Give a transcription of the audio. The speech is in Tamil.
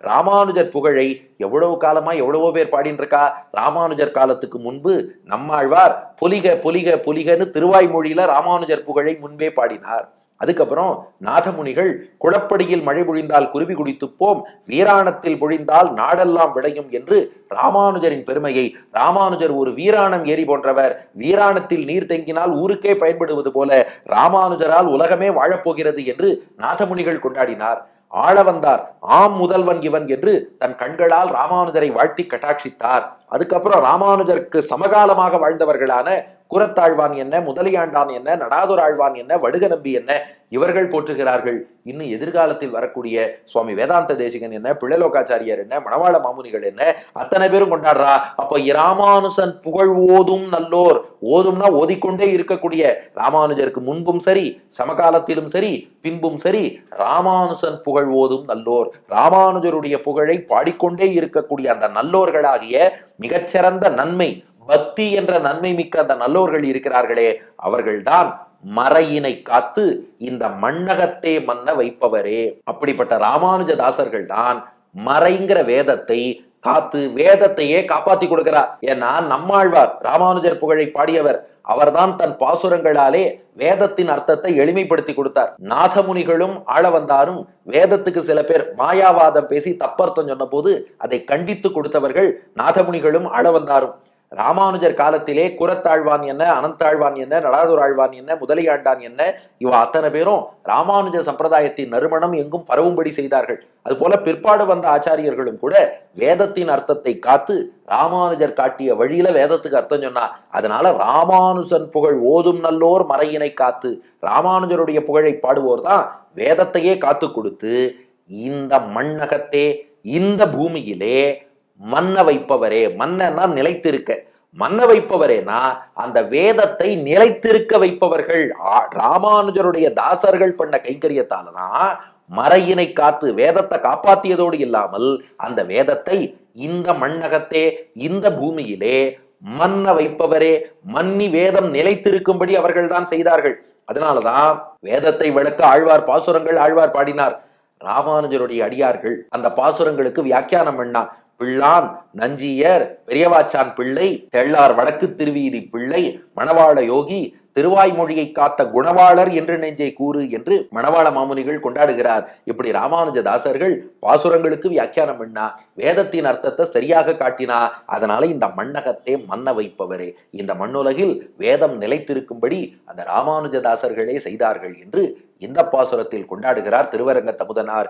ராமானுஜர் புகழை எவ்வளவு காலமா எவ்வளவோ பேர் பாடின்னு இருக்கா ராமானுஜர் காலத்துக்கு முன்பு நம்மாழ்வார் பொலிக பொலிக பொலிகன்னு திருவாய்மொழியில ராமானுஜர் புகழை முன்பே பாடினார். அதுக்கப்புறம் நாதமுனிகள் குளப்படியில் மழை பொழிந்தால் குருவி குடித்துப்போம் வீராணத்தில் பொழிந்தால் நாடெல்லாம் விளையும் என்று ராமானுஜரின் பெருமையை ராமானுஜர் ஒரு வீராணம் ஏரி போன்றவர் வீராணத்தில் நீர் தேங்கினால் ஊருக்கே பயன்படுவது போல ராமானுஜரால் உலகமே வாழப்போகிறது என்று நாதமுனிகள் கொண்டாடினார். ஆள வந்தார். ஆம் முதல்வன் இவன் என்று தன் கண்களால் ராமானுஜரை வாழ்த்தி கட்டாட்சித்தார். அதுக்கப்புறம் ராமானுஜருக்கு சமகாலமாக வாழ்ந்தவர்களான குரத்தாழ்வான் என்ன முதலியாண்டான் என்ன நடாதுர் ஆழ்வான் என்ன வடுக நம்பி என்ன இவர்கள் போற்றுகிறார்கள். இன்னும் எதிர்காலத்தில் வரக்கூடிய சுவாமி வேதாந்த தேசிகன் என்ன பிள்ளலோகாச்சாரியர் என்ன மணவாள மாமுனிகள் என்ன அத்தனை பேரும் கொண்டாடுறா. அப்ப இராமானுசன் புகழ் ஓதும் நல்லோர். ஓதும்னா ஓதிக்கொண்டே இருக்கக்கூடிய ராமானுஜருக்கு முன்பும் சரி சமகாலத்திலும் சரி பின்பும் சரி ராமானுசன் புகழ் ஓதும் நல்லோர். ராமானுஜருடைய புகழை பாடிக்கொண்டே இருக்கக்கூடிய அந்த நல்லோர்களாகிய மிகச்சிறந்த நன்மை பக்தி என்ற நன்மை மிக்க அந்த நல்லோர்கள் இருக்கிறார்களே அவர்கள்தான் மறையினை காத்து இந்த மண்ணகத்தே மன்ன வைப்பவரே. அப்படிப்பட்ட ராமானுஜதாசர்கள் தான் மறைங்கிற வேதத்தை காத்து வேதத்தையே காப்பாத்தி கொடுக்கிறார். ஏன்னா நம்மாழ்வார் ராமானுஜர் புகழை பாடியவர் அவர்தான் தன் பாசுரங்களாலே வேதத்தின் அர்த்தத்தை எளிமைப்படுத்தி கொடுத்தார். நாதமுனிகளும் ஆள வந்தாரும் வேதத்துக்கு சில பேர் மாயாவாதம் பேசி தப்பர்த்தம் சொன்ன போது அதை கண்டித்து கொடுத்தவர்கள் நாதமுனிகளும் ஆள வந்தாரும். ராமானுஜர் காலத்திலே குரத்தாழ்வான் என்ன அனந்தாழ்வான் என்ன நடாதூர் ஆழ்வான் என்ன முதலியாண்டான் என்ன இவ அத்தனை பேரும் ராமானுஜ சம்பிரதாயத்தின் நறுமணம் எங்கும் பரவும்படி செய்தார்கள். அதுபோல பிற்பாடு வந்த ஆச்சாரியர்களும் கூட வேதத்தின் அர்த்தத்தை காத்து ராமானுஜர் காட்டிய வழியில வேதத்துக்கு அர்த்தம் சொன்னா அதனால ராமானுஜன் புகழ் ஓதும் நல்லோர் மறையினை காத்து ராமானுஜருடைய புகழை பாடுவோர் தான் வேதத்தையே காத்து கொடுத்து இந்த மண்ணகத்தே இந்த பூமியிலே மன்ன வைப்பவரே மன்னன்னா நிலைத்திருக்க. மன்ன வைப்பவரேனா அந்த வேதத்தை நிலைத்திருக்க வைப்பவர்கள் ஆ- ராமானுஜருடைய தாசர்கள் பண்ண கைங்கரியத்தாலதான் மறையினை காத்து வேதத்தை காப்பாத்தியதோடு இல்லாமல் அந்த வேதத்தை இந்த மண்ணகத்தே இந்த பூமியிலே மன்ன வைப்பவரே மன்னி வேதம் நிலைத்திருக்கும்படி அவர்கள் தான் செய்தார்கள். அதனாலதான் வேதத்தை விளக்க ஆழ்வார் பாசுரங்கள் ஆழ்வார் பாடினார். ராமானுஜருடைய அடியார்கள் அந்த பாசுரங்களுக்கு வியாக்கியானம் பண்ணா பிள்ளான் நஞ்சியர் பெரியவாச்சான் பிள்ளை தெள்ளார் வடக்கு திருவீதி பிள்ளை மணவாள யோகி திருவாய்மொழியை காத்த குணவாளர் என்று நெஞ்சை கூறு என்று மணவாள மாமுனிகள் கொண்டாடுகிறார். இப்படி ராமானுஜ தாசர்கள் பாசுரங்களுக்கு வியாக்கியானம் பண்ணா வேதத்தின் அர்த்தத்தை சரியாக காட்டினா அதனால இந்த மண்ணகத்தை மன்ன வைப்பவரே. இந்த மண்ணுலகில் வேதம் நிலைத்திருக்கும்படி அந்த ராமானுஜ தாசர்களே செய்தார்கள் என்று இந்த பாசுரத்தில் கொண்டாடுகிறார் திருவரங்க தமுதனார்